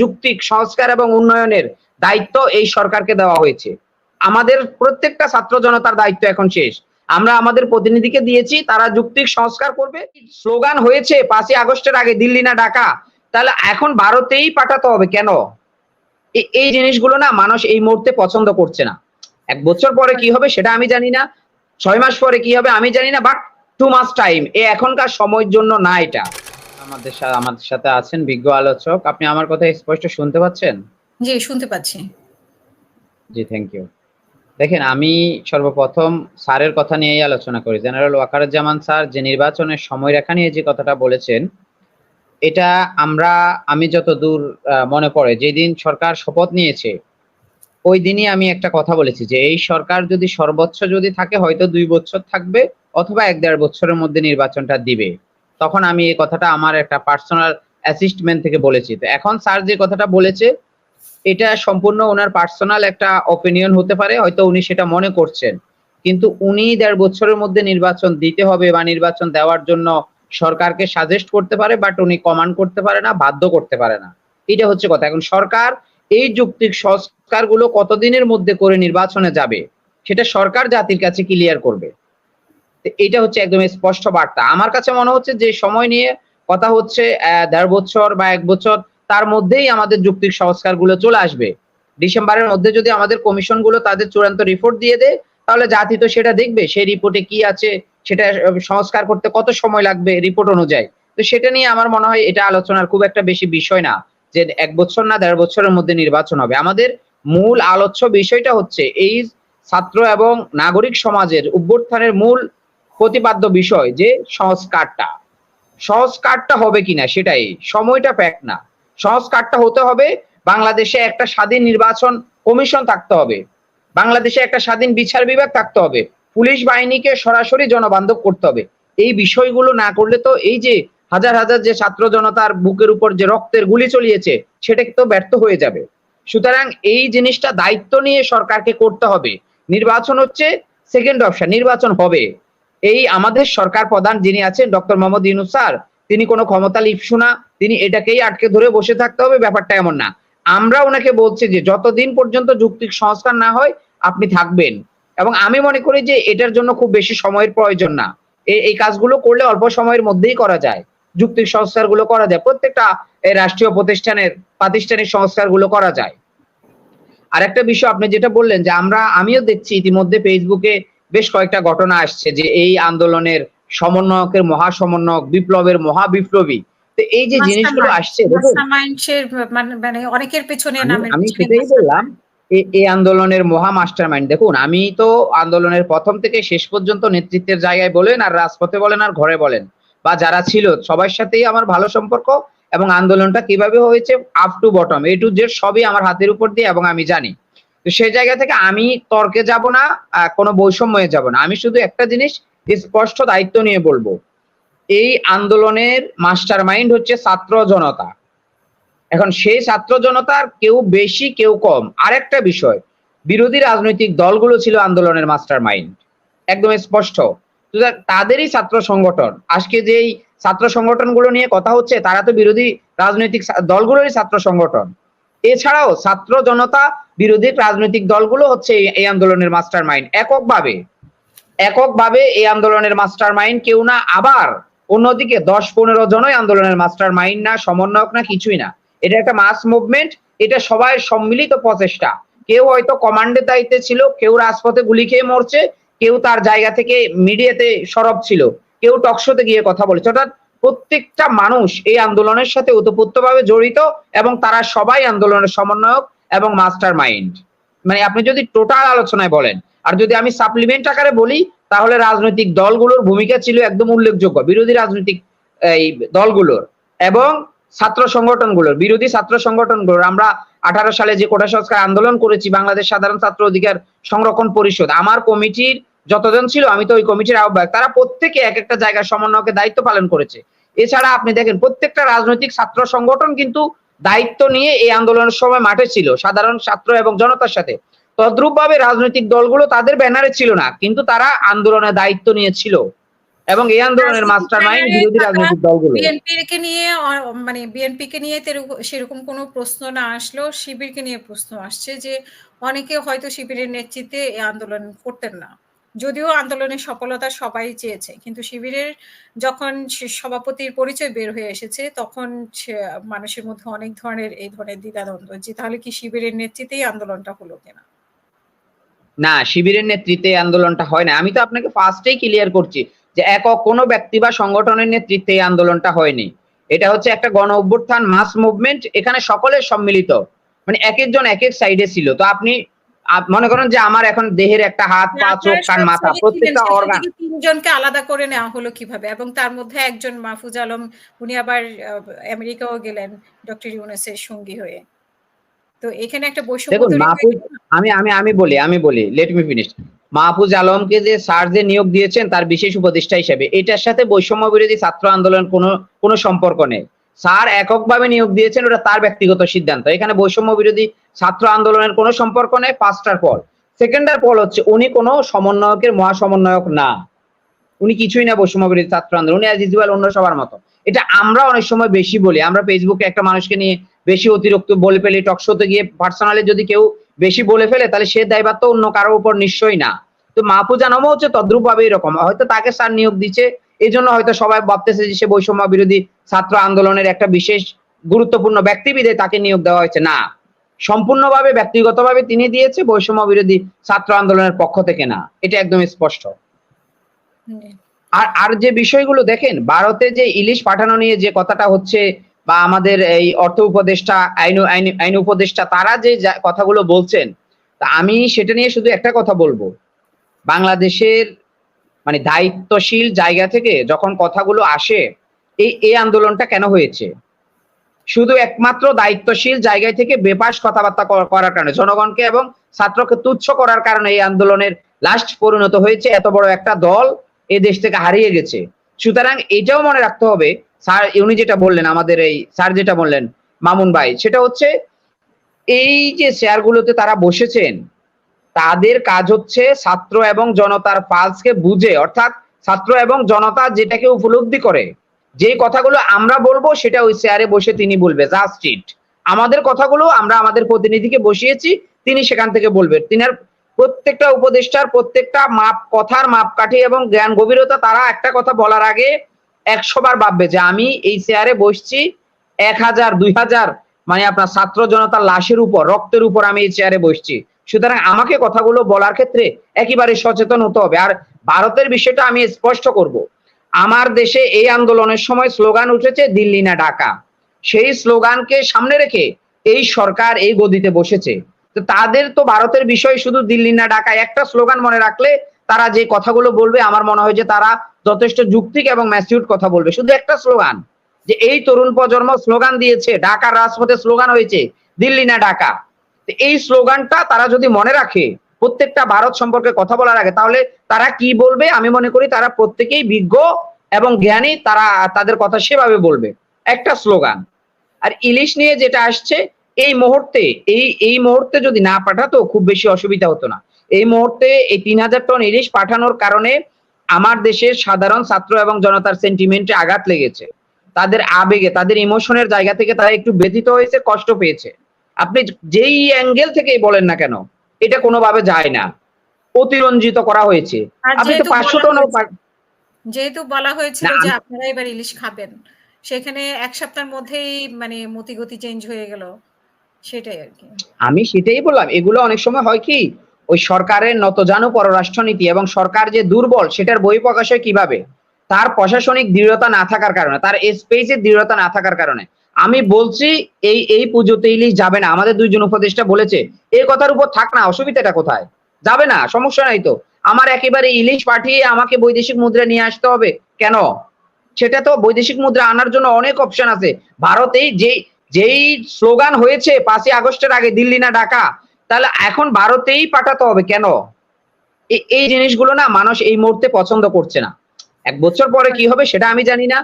যুক্তিক সংস্কার এবং উন্নয়নের দায়িত্ব এই সরকারকে দেওয়া হয়েছে। আমাদের প্রত্যেকটা ছাত্র জনতার দায়িত্ব এখন শেষ। আমরা আমাদের প্রতিনিধিকে দিয়েছি, তারা যুক্তিক সংস্কার করবে। স্লোগান হয়েছে, পাঁচই আগস্টের আগে দিল্লি না ঢাকা। তাহলে এখন ভারতেই পাঠাতে হবে কেন? এই জিনিসগুলো না মানুষ এই মুহূর্তে পছন্দ করছে না। এক বছর পরে কি হবে সেটা আমি জানি না। ছয় মাস পরে কি হবে আমি জানি না বাট টু মাস টাইম এ এখনকার সময়ের জন্য না এটা। আমাদের সাথে আমাদের সাথে আছেন বিজ্ঞ আলোচক। আপনি আমার কথা স্পষ্ট শুনতে পাচ্ছেন? জি শুনতে পাচ্ছি। জি থ্যাংক ইউ দেখেন আমি সর্বপ্রথম স্যারের কথা নিয়েই আলোচনা করি। জেনারেল ওয়াকারুজ্জামান স্যার যে নির্বাচনের সময়রেখা নিয়ে যে কথাটা বলেছেন এটা আমরা আমি যত দূর মনে পড়ে যেদিন সরকার শপথ নিয়েছে ওই দিনই আমি একটা কথা বলেছি যে এই সরকার যদি সর্বোচ্চ যদি থাকে হয়তো দুই বছর থাকবে অথবা এক দেড় বছরের মধ্যে নির্বাচনটা দিবে। তখন আমি এই কথাটা আমার একটা পার্সোনাল অ্যাসিস্টমেন্ট থেকে বলেছি। তো এখন স্যার যে কথাটা বলেছে, এটা সম্পূর্ণ ওনার পার্সোনাল একটা অপিনিয়ন হতে পারে, হয়তো উনি সেটা মনে করছেন। কিন্তু উনি দেড় বছরের মধ্যে নির্বাচন দিতে হবে বা নির্বাচন দেওয়ার জন্য সরকারকে সাজেস্ট করতে পারে বাট উনি কমান্ড করতে পারে না, বাধ্য করতে পারে না। এটা হচ্ছে কথা। এখন সরকার এই যুক্তিক সংস্কারগুলো কতদিনের মধ্যে করে নির্বাচনে যাবে, সেটা সরকার জাতির কাছে ক্লিয়ার করবে। এটা হচ্ছে একদম স্পষ্ট বার্তা। আমার কাছে মনে হচ্ছে যে সময় নিয়ে কথা হচ্ছে দেড় বছর বা এক বছর, তার মধ্যেই আমাদের যুক্তিক সংস্কারগুলো চলে আসবে। ডিসেম্বরের মধ্যে যদি আমাদের কমিশনগুলো তাদের চূড়ান্ত রিপোর্ট দিয়ে দেয়, তাহলে জাতি তো সেটা দেখবে, সেই রিপোর্টে কি আছে, সেটা সংস্কার করতে কত সময় লাগবে রিপোর্ট অনুযায়ী। তো সেটা নিয়ে আমার মনে হয় এটা আলোচনার খুব একটা বেশি বিষয় না, যে এক বছর না দেড় বছরের মধ্যে নির্বাচন হবে। আমাদের মূল আলোচ্য বিষয়টা হচ্ছে, এই ছাত্র এবং নাগরিক সমাজের অভ্যুত্থানের মূল প্রতিপাদ্য বিষয় যে সংস্কারটা। সংস্কারটা হবে কিনা সেটাই, সময়টা ফ্যাক্ট না। সংস্কারটা হতে হবে, বাংলাদেশে একটা স্বাধীন নির্বাচন কমিশন থাকতে হবে, বাংলাদেশে একটা স্বাধীন বিচার বিভাগ থাকতে হবে, পুলিশ বাহিনীকে সরাসরি জনবান্ধব করতে হবে। এই বিষয়গুলো না করলে তো এই যে হাজার হাজার যে ছাত্র জনতার বুকের উপর যে রক্তের গুলি চলিয়েছে, সেটা তো ব্যর্থ হয়ে যাবে। সুতরাং এই জিনিসটা দায়িত্ব নিয়ে সরকারকে করতে হবে। নির্বাচন হচ্ছে সেকেন্ড অপশন নির্বাচন হবে। এই আমাদের সরকার প্রধান যিনি আছেন ডক্টর মোহাম্মদ ইউনুস স্যার, তিনি কোনো ক্ষমতা লিপসু না, তিনি এটাকেই আটকে ধরে বসে থাকতে হবে, ব্যাপারটা এমন না। আমরা ওনাকে বলছি যে যতদিন পর্যন্ত যুক্তিক সংস্কার না হয়, আপনি থাকবেন। এবং আমি মনে করি যে এটার জন্য খুব বেশি সময়ের প্রয়োজন না। এই কাজগুলো করলে অল্প সময়ের মধ্যেই করা যায়। যুক্তিক সংস্কারগুলো করা যায়। প্রত্যেকটা রাষ্ট্রীয় প্রতিষ্ঠানের, প্রাতিষ্ঠানিক সংস্কারগুলো করা যায়। আর একটা বিষয় আপনি যেটা বললেন যে আমরা, আমিও দেখছি ইতিমধ্যে ফেসবুকে বেশ কয়েকটা ঘটনা আসছে যে এই আন্দোলনের সমন্বয়কের মহা সমন্বয়ক বিপ্লবের মহা বিপ্লবী তো এই যে জিনিসগুলো আসছে মানে মানে অনেকের পেছনে আমি- সেটাই বললাম এই আন্দোলনের মহা মাস্টারমাইন্ড। দেখুন আমি তো আন্দোলনের প্রথম থেকে শেষ পর্যন্ত নেতৃত্বের জায়গায় বলেন আর রাজপথে বলেন আর ঘরে বলেন বা যারা ছিল সবার সাথেই আমার ভালো সম্পর্ক এবং আন্দোলনটা কীভাবে হয়েছে up to bottom A to Z সবই আমার হাতের উপর দিয়ে এবং আমি জানি। তো সেই জায়গা থেকে আমি তর্কে যাব না কোনো বৈষম্যে যাব না। আমি শুধু একটা জিনিস স্পষ্ট দায়িত্ব নিয়ে বলব। এই আন্দোলনের মাস্টার মাইন্ড হচ্ছে ছাত্র জনতা। এখন সেই ছাত্র জনতার কেউ বেশি, কেউ কম। আরেকটা বিষয়, বিরোধী রাজনৈতিক দলগুলো ছিল আন্দোলনের মাস্টার মাইন্ড একদম স্পষ্ট। তাদেরই ছাত্র সংগঠন। আজকে যেই ছাত্র সংগঠনগুলো নিয়ে কথা হচ্ছে, তারা তো বিরোধী রাজনৈতিক দলগুলোরই ছাত্র সংগঠন। এছাড়াও ছাত্র জনতা বিরোধী রাজনৈতিক দলগুলো হচ্ছে এই- আন্দোলনের মাস্টার মাইন্ড এককভাবে এককভাবে এই আন্দোলনের মাস্টার মাইন্ড কেউ না, আবার অন্যদিকে দশ পনেরো জনই আন্দোলনের মাস্টার মাইন্ড না, সমন্বয়ক না, কিছুই না। এটা একটা মাস মুভমেন্ট, এটা সবাই সম্মিলিত প্রচেষ্টা। কেউ হয়তো কমান্ডের দায়িত্বে ছিল, কেউ রাজপথে গুলি খেয়ে মরছে, কেউ তার জায়গা থেকে মিডিয়াতে সরব ছিল, কেউ টকশোতে গিয়ে কথা বলেছে। অর্থাৎ প্রত্যেকটা মানুষ এই আন্দোলনের সাথে ওতপ্রোতভাবে জড়িত এবং তারা সবাই আন্দোলনের সমন্বয়ক এবং মাস্টার মাইন্ড মানে আপনি যদি টোটাল আলোচনায় বলেন, আর যদি আমি সাপ্লিমেন্ট আকারে বলি, তাহলে রাজনৈতিক দলগুলোর ভূমিকা ছিল একদম উল্লেখযোগ্য, বিরোধী রাজনৈতিক এই দলগুলোর এবং ছাত্র সংগঠনগুলোর, বিরোধী ছাত্র সংগঠনগুলোর। আমরা আঠারো সালে যে কোটা সংস্কার আন্দোলন করেছি, বাংলাদেশ সাধারণ ছাত্র অধিকার সংরক্ষণ পরিষদ, আমার কমিটির যতজন ছিল আমি তো ওই কমিটির আহ্বায়ক। তারা প্রত্যেকে এক একটা জায়গায় সমন্বয়কে দায়িত্ব পালন করেছে। এছাড়া আপনি দেখেন প্রত্যেকটা রাজনৈতিক ছাত্র সংগঠন কিন্তু দায়িত্ব নিয়ে এই আন্দোলনের সময় মাঠে ছিল সাধারণ ছাত্র এবং জনতার সাথে। তদ্রূপ ভাবে রাজনৈতিক দলগুলো তাদের ব্যানারে ছিল না কিন্তু তারা আন্দোলনের দায়িত্ব নিয়েছিল এবং এই আন্দোলনের মাস্টার মাইন্ড বিরোধী রাজনৈতিক দলগুলো। বিএনপির কে নিয়ে মানে বিএনপি কে নিয়ে সেরকম কোনো প্রশ্ন না আসলেও শিবিরকে নিয়ে প্রশ্ন আসছে যে অনেকে হয়তো শিবিরের নেতৃত্বে এই আন্দোলন করতেন না। যদিও আন্দোলনের সফলতা সবাই চেয়েছে, কিন্তু শিবিরের যখন সভাপতির পরিচয় বের হয়ে এসেছে, তখন মানুষের মধ্যে অনেক ধরনের এই ধরনের দ্বিধাদ্বন্দ্ব যে তাহলে কি শিবিরের নেতৃত্বেই আন্দোলনটা হলো কিনা? না, শিবিরের নেতৃত্বে আন্দোলনটা হয় না। আমি তো আপনাকে ফার্স্টেই ক্লিয়ার করছি যে একক কোনো ব্যক্তি বা সংগঠনের নেতৃত্বে আন্দোলনটা হয়নি। এটা হচ্ছে একটা গণ অভ্যুত্থান মাস মুভমেন্ট এখানে সকলের সম্মিলিত। মানে এক একজন এক এক সাইডে ছিল। তো আপনি আপ- মনে করেন যে আমার এখন দেহের একটা হাত পা চোখ কান মাথা প্রত্যেকটা অর্গান তিনজনকে আলাদা করে নেওয়া হলো কীভাবে? এবং তার মধ্যে একজন মাহফুজ আলম উনি আবার আমেরিকাও গেলেন ডক্টর ইউনুসের সঙ্গী হয়ে। তো এখানে একটা বৈষম্য দেখুন, মাহফুজ- আমি আমি আমি বলি আমি বলি লেট মি ফিনিশ মাহফুজ আলমকে যে স্যার যে নিয়োগ দিয়েছেন তার বিশেষ উপদেষ্টা হিসেবে এটার সাথে বৈষম্য বিরোধী ছাত্র আন্দোলন কোনো কোনো সম্পর্ক নেই। স্যার এককভাবে নিয়োগ দিয়েছেন, ওটা তার ব্যক্তিগত সিদ্ধান্ত। এখানে বৈষম্য বিরোধী ছাত্র আন্দোলনের কোনো সম্পর্ক নেই, পাঁচটার পর। সেকেন্ডার পল হচ্ছে, উনি কোনো সমন্বয়কের মহাসমন্বয়ক না। উনি কিছুই না বৈষম্য বিরোধী ছাত্র আন্দোলন, উনি অ্যাজ ইউজুয়াল অন্য সবার মতো। এটা আমরা অনেক সময় বেশি বলি, আমরা ফেসবুকে একটা মানুষকে নিয়ে বেশি অতিরিক্ত বলে ফেলি টক শোতে গিয়ে পার্সোনালি যদি কেউ বেশি বলে ফেলে, তাহলে সে দায়ভার তো অন্য কারোর উপর নিশ্চয়ই না। তো মাহফুজা নামও হচ্ছে তদ্রুপ ভাবে এরকম। হয়তো তাকে স্যার নিয়োগ দিচ্ছে এই জন্য হয়তো সবাই ভাবতেছে যে সে বৈষম্য বিরোধী ছাত্র আন্দোলনের একটা বিশেষ গুরুত্বপূর্ণ ব্যক্তিবিদে তাকে নিয়োগ দেওয়া হয়েছে। না, সম্পূর্ণভাবে, ব্যক্তিগতভাবে তিনি দিয়েছে বৈষম্য বিরোধী ছাত্র আন্দোলনের পক্ষ থেকে না। এটা একদম স্পষ্ট। আর আর যে বিষয়গুলো দেখেন, ভারতে যে ইলিশ পাঠানো নিয়ে যে কথাটা হচ্ছে বা আমাদের এই অর্থ উপদেষ্টা, আইন আইন উপদেষ্টা, তারা যা- কথাগুলো বলছেন, তা আমি সেটা নিয়ে শুধু একটা কথা বলব। বাংলাদেশের মানে দায়িত্বশীল জায়গা থেকে যখন কথাগুলো আসে, এই এই আন্দোলনটা কেন হয়েছে? শুধু একমাত্র দায়িত্বশীল জায়গায় থেকে বেপাস কথাবার্তা করার কারণে, জনগণকে এবং ছাত্রকে তুচ্ছ করার কারণে এই আন্দোলনের লাস্ট পরিণত হয়েছে, এত বড় একটা দল এ দেশ থেকে হারিয়ে গেছে। সুতরাং এটাও মনে রাখতে হবে, স্যার, উনি যেটা বললেন, আমাদের এই স্যার যেটা বললেন, মামুন ভাই, সেটা হচ্ছে এই যে চেয়ারগুলোতে তারা বসেছেন তাদের কাজ হচ্ছে ছাত্র এবং জনতার পালসকে বুঝে, অর্থাৎ ছাত্র এবং জনতা যেটাকে উপলব্ধি করে। যে কথাগুলো আমরা বলব সেটা ওই চেয়ারে বসে তিনি বলবে জাস্ট ইট আমাদের কথাগুলো আমরা আমাদের প্রতিনিধিকে বসিয়েছি, তিনি সেখান থেকে বলবেন তিনার প্রত্যেকটা উপদেষ্টার প্রত্যেকটা মাপ, কথার মাপকাঠি এবং জ্ঞান গভীরতা তারা একটা কথা বলার আগে একশো বার ভাববে যে আমি এই চেয়ারে বসছি এক হাজার, দুই হাজার মানে আপনার ছাত্র জনতার লাশের উপর, রক্তের উপর আমি এই চেয়ারে বসছি। সুতরাং আমাকে কথাগুলো বলার ক্ষেত্রে একেবারে সচেতন হতে হবে। আর ভারতের বিষয়টা আমি স্পষ্ট করব। আমার দেশে এই আন্দোলনের সময় স্লোগান উঠেছে, দিল্লি না ঢাকা। সেই স্লোগানকে সামনে রেখে এই সরকার এই গদিতে বসেছে। তো তাদের তো ভারতের বিষয় শুধু দিল্লি না ঢাকা একটা স্লোগান মনে রাখলে তারা যে কথাগুলো বলবে, আমার মনে হয় যে তারা যথেষ্ট যুক্তিক এবং ম্যাচিউড কথা বলবে। শুধু একটা স্লোগান, যে এই তরুণ প্রজন্ম স্লোগান দিয়েছে, ঢাকার রাজপথে স্লোগান হয়েছে, দিল্লি না ঢাকা। এই স্লোগানটা তারা যদি মনে রাখে, প্রত্যেকটা ভারত সম্পর্কে কথা বলার আগে, তাহলে তারা কি বলবে? আমি মনে করি তারা প্রত্যেকেই বিজ্ঞ এবং জ্ঞানী, তারা তাদের কথা সেভাবে বলবে। একটা স্লোগান। আর ইলিশ নিয়ে যেটা আসছে, এই মুহূর্তে, এই এই মুহূর্তে যদি না পাঠাতো, খুব বেশি অসুবিধা হতো না। এই মুহূর্তে এই তিন হাজার টন ইলিশ পাঠানোর কারণে আমার দেশের সাধারণ ছাত্র এবং জনতার সেন্টিমেন্টে আঘাত লেগেছে। তাদের আবেগে, তাদের ইমোশনের জায়গা থেকে তারা একটু ব্যথিত হয়েছে, কষ্ট পেয়েছে। আপনি যেই অ্যাঙ্গেল থেকেই বলেন না কেন এটা কোনোভাবে যায় না। অতিরঞ্জিত করা হয়েছে। আপনি তো পাঁচশো টন যেহেতু বলা হয়েছিল যে আপনারা এবার ইলিশ খাবেন সেখানে এক সপ্তাহের মধ্যেই মানে মতিগতি চেঞ্জ হয়ে গেল সেটাই আর কি। আমি সেটাই বললাম এগুলো অনেক সময় হয় কি ওই সরকারের নতজানু পররাষ্ট্রনীতি এবং সরকার যে দুর্বল সেটার বহিঃপ্রকাশ হয় কীভাবে? তার প্রশাসনিক দৃঢ়তা না থাকার কারণে তার স্পেসের দৃঢ়তা না থাকার কারণে। আমি বলছি এই এই পুজোতে ইলিশ যাবে না। আমাদের দুইজন উপদেষ্টা বলেছে এই কথার উপর থাক না, অসুবিধাটা কোথায়? যাবে না, সমস্যা নাই তো। আমার একেবারে ইলিশ পাঠিয়ে আমাকে বৈদেশিক মুদ্রা নিয়ে আসতে হবে। কেন? সেটা তো বৈদেশিক মুদ্রা আনার জন্য অনেক অপশন আছে। ভারতেই যে যেই স্লোগান হয়েছে, পাঁচই আগস্টের আগে দিল্লি না ঢাকা, তাহলে এখন ভারতেই পাঠাতে হবে কেন? এই জিনিসগুলো না মানুষ এই মুহূর্তে পছন্দ করছে না। এক বছর পরে কি হবে সেটা আমি জানি না,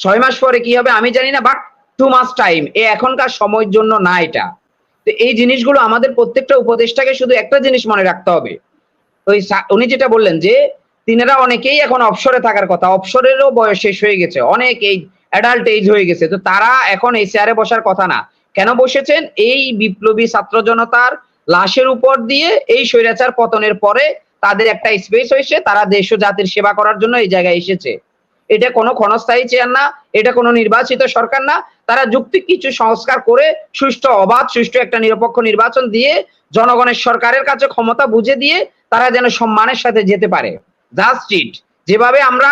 ছয় মাস পরে কি হবে আমি জানি না বাট টু মাস টাইম এ এখনকার সময়ের জন্য না এটা। তো এই জিনিসগুলো আমাদের প্রত্যেকটা উপদেষ্টাকে শুধু একটা জিনিস মনে রাখতে হবে। ওই উনি যেটা বললেন যে, তিনারা অনেকেই এখন অবসরে থাকার কথা। অবসরেরও বয়স শেষ হয়ে গেছে। অনেক এই অ্যাডাল্ট এজ হয়ে গেছে। তো তারা এখন এই চেয়ারে বসার কথা না। কেন বসেছেন? এই বিপ্লবী ছাত্র জনতার লাশের উপর দিয়ে এই স্বৈরাচার পতনের পরে তাদের একটা স্পেস হয়েছে। তারা দেশ ও জাতির সেবা করার জন্য এই জায়গায় এসেছে। এটা কোনো ক্ষণস্থায়ী চেয়ার না। এটা কোনো নির্বাচিত সরকার না। তারা যুক্তিক কিছু সংস্কার করে সুষ্ঠু অবাধ, সুষ্ঠু একটা নিরপেক্ষ নির্বাচন দিয়ে জনগণের সরকারের কাছে ক্ষমতা বুঝে দিয়ে তারা যেন সম্মানের সাথে যেতে পারে। জাস্ট যেভাবে আমরা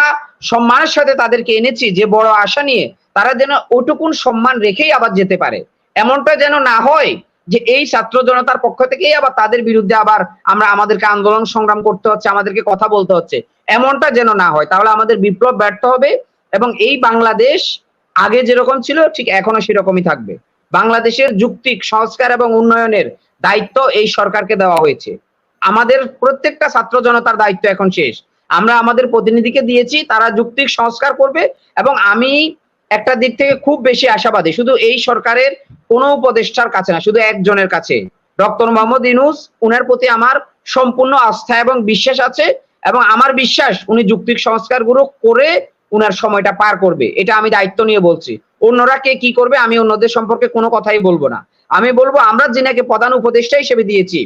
সম্মানের সাথে তাদেরকে এনেছি, যে বড় আশা নিয়ে, তারা যেন ওটুকুন সম্মান রেখেই আবার যেতে পারে। এমনটা যেন না হয় যে এই ছাত্র জনতার পক্ষ থেকেই আবার তাদের বিরুদ্ধে আবার আমরা আমাদেরকে আন্দোলন সংগ্রাম করতে হচ্ছে, আমাদেরকে কথা বলতে হচ্ছে। এমনটা যেন না হয়, তাহলে আমাদের বিপ্লব ব্যর্থ হবে এবং এই বাংলাদেশ আগে যেরকম ছিল, ঠিক এখনও সেরকমই থাকবে। বাংলাদেশের যুক্তিক সংস্কার এবং উন্নয়নের দায়িত্ব এই সরকারকে দেওয়া হয়েছে। আমাদের প্রত্যেকটা ছাত্র জনতার দায়িত্ব এখন শেষ। আমরা আমাদের প্রতিনিধিকে দিয়েছি, তারা যুক্তিক সংস্কার করবে এবং আমি একটা দিক থেকে খুব বেশি আশাবাদী, শুধু এই সরকারের কোনো উপদেষ্টার কাছে না, শুধু একজনের কাছে। ডক্টর মোহাম্মদ ইনুস উনার প্রতি আমার সম্পূর্ণ আস্থা এবং বিশ্বাস আছে এবং আমার বিশ্বাস, উনি যুক্তিক সংস্কারগুলো করে উনার সময়টা পার করবে। এটা আমি দায়িত্ব নিয়ে বলছি। অন্যরা কে কি করবে, আমি অন্যদের সম্পর্কে কোনো কথাই বলব না। আমি বলব, আমরা যিনাকে প্রধান উপদেষ্টা হিসেবে দিয়েছি,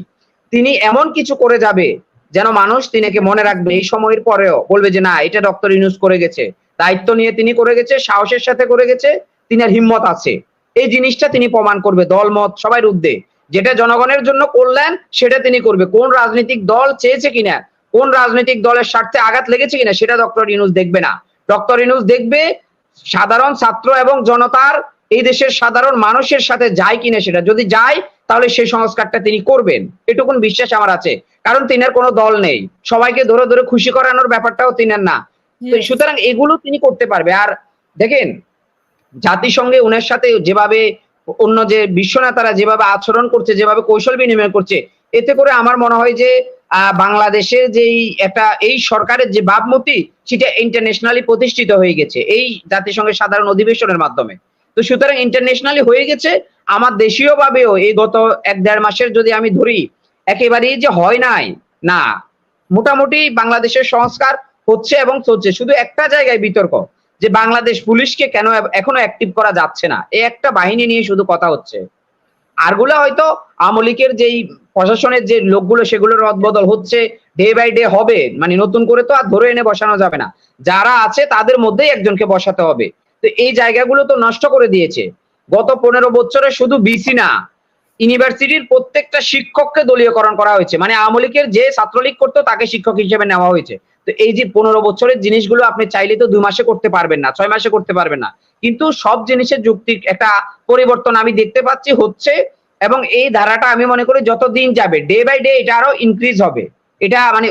তিনি এমন কিছু করে যাবে, যেন মানুষ তিনাকে মনে রাখবে। এই সময়ের পরেও বলবে যে, না, এটা ডক্টর ইউনুস করে গেছে। দায়িত্ব নিয়ে তিনি করে গেছে, সাহসের সাথে করে গেছে, তিনার হিম্মত আছে। এই জিনিসটা তিনি প্রমাণ করবে, দলমত সবাই ঊর্ধ্বে। যেটা জনগণের জন্য করলেন সেটা তিনি করবে। কোন রাজনৈতিক দল চেয়েছে কিনা, কোন রাজনৈতিক দলের স্বার্থে আঘাত লেগেছে কিনা, সেটা ডক্টর ইউনুস দেখবে না। ডক্টর ইউনুস দেখবে সাধারণ ছাত্র এবং জনতার এই দেশের সাধারণ মানুষের সাথে যায় কিনা সেটা। যদি যায় তাহলে সেই সংস্কারটা তিনি করবেন। এটুকুন বিশ্বাস আমার আছে। কারণ তিনার কোনো দল নেই। সবাইকে ধরে ধরে খুশি করানোর ব্যাপারটাও তিনার না। সুতরাং এগুলো তিনি করতে পারবে। আর দেখেন জাতিসংঘে উনার সাথে যেভাবে অন্য যে বিশ্ব নেতারা যেভাবে আচরণ করছে যেভাবে কৌশল বিনিময় করছে এতে করে আমার মনে হয় যে বাংলাদেশের যেই একটা, এই সরকারের যে ভাবমূর্তি, সেটা ইন্টারন্যাশনালি প্রতিষ্ঠিত হয়ে গেছে, এই জাতিসংঘের সাধারণ অধিবেশনের মাধ্যমে। তো সুতরাং ইন্টারন্যাশনালি হয়ে গেছে, আমার দেশীয় ভাবেও এই গত এক দেড় মাসের যদি আমি ধরি, একেবারেই যে হয় নাই, না। মোটামুটি বাংলাদেশের সংস্কার হচ্ছে এবং চলছে, শুধু একটা জায়গায় বিতর্ক, যে বাংলাদেশ পুলিশকে কেন এখনও অ্যাক্টিভ করা যাচ্ছে না? এই একটা বাহিনী নিয়ে শুধু কথা হচ্ছে। আরগুলা হয়তো আওয়ামী লীগের যেই প্রশাসনের যে লোকগুলো, সেগুলোর রদবদল হচ্ছে ডে বাই ডে হবে। মানে নতুন করে তো আর ধরে এনে বসানো যাবে না। যারা আছে তাদের মধ্যেই একজনকে বসাতে হবে। তো এই জায়গাগুলো তো নষ্ট করে দিয়েছে। গত পনেরো বছরে শুধু বিসি না, ইউনিভার্সিটির প্রত্যেকটা শিক্ষককে দলীয়করণ করা হয়েছে। মানে আওয়ামী লীগের যে ছাত্রলীগ করতো, তাকে শিক্ষক হিসেবে নেওয়া হয়েছে। তো এই যে পনেরো বছরের জিনিসগুলো আপনি চাইলে তো দুই মাসে করতে পারবেন না, ছয় মাসে করতে পারবেন না। কিন্তু সব জিনিসের যুক্তিক একটা পরিবর্তন আমি দেখতে পাচ্ছি হচ্ছে এবং এই ধারাটা আমি মনে করি যত দিন যাবে ডে বাই ডে এটা আরও ইনক্রিজ হবে। এটা মানে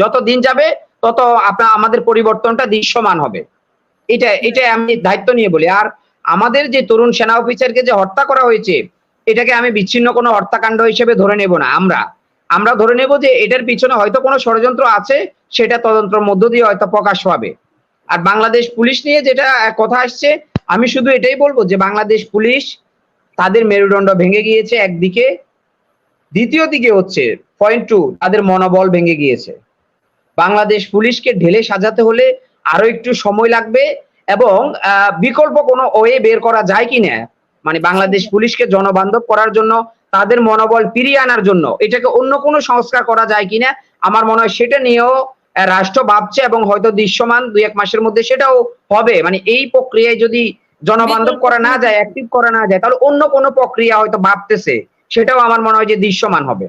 যত দিন যাবে, তত আপনার আমাদের পরিবর্তনটা দৃশ্যমান হবে। এটা এটা আমি দায়িত্ব নিয়ে বলি। আর আমাদের যে তরুণ সেনা অফিসারকে যে হত্যা করা হয়েছে, এটাকে আমি বিচ্ছিন্ন কোনো হত্যাকাণ্ড হিসেবে ধরে নেব না, আমরা। আমরা ধরে নেব যে এটার পিছনে হয়তো কোনো ষড়যন্ত্র আছে, সেটা তদন্তের মধ্য দিয়ে হয়তো প্রকাশ পাবে। আর বাংলাদেশ পুলিশ নিয়ে যেটা কথা আসছে, আমি শুধু এটাই বলব যে বাংলাদেশ পুলিশ তাদের মেরুদণ্ড ভেঙে গিয়েছে একদিকে, দ্বিতীয় দিকে হচ্ছে পয়েন্ট টু তাদের মনোবল ভেঙে গিয়েছে। বাংলাদেশ পুলিশকে ঢেলে সাজাতে হলে আরও একটু সময় লাগবে এবং বিকল্প কোনো ওয়ে বের করা যায় কিনা? মানে বাংলাদেশ পুলিশকে জনবান্ধব করার জন্য তাদের মনোবল ফিরিয়ে আনার জন্য। এটাকে অন্য কোনো সংস্কার করা যায় কিনা, আমার মনে হয় সেটা নিয়েও রাষ্ট্র ভাবছে এবং হয়তো দৃশ্যমান দুই এক মাসের মধ্যে সেটাও হবে। মানে এই প্রক্রিয়ায় যদি জনবান্ধব করা না যায় অ্যাক্টিভ করা না যায়, তাহলে অন্য কোনো প্রক্রিয়া হয়তো ভাবতেছে। সেটাও আমার মনে হয় যে দৃশ্যমান হবে।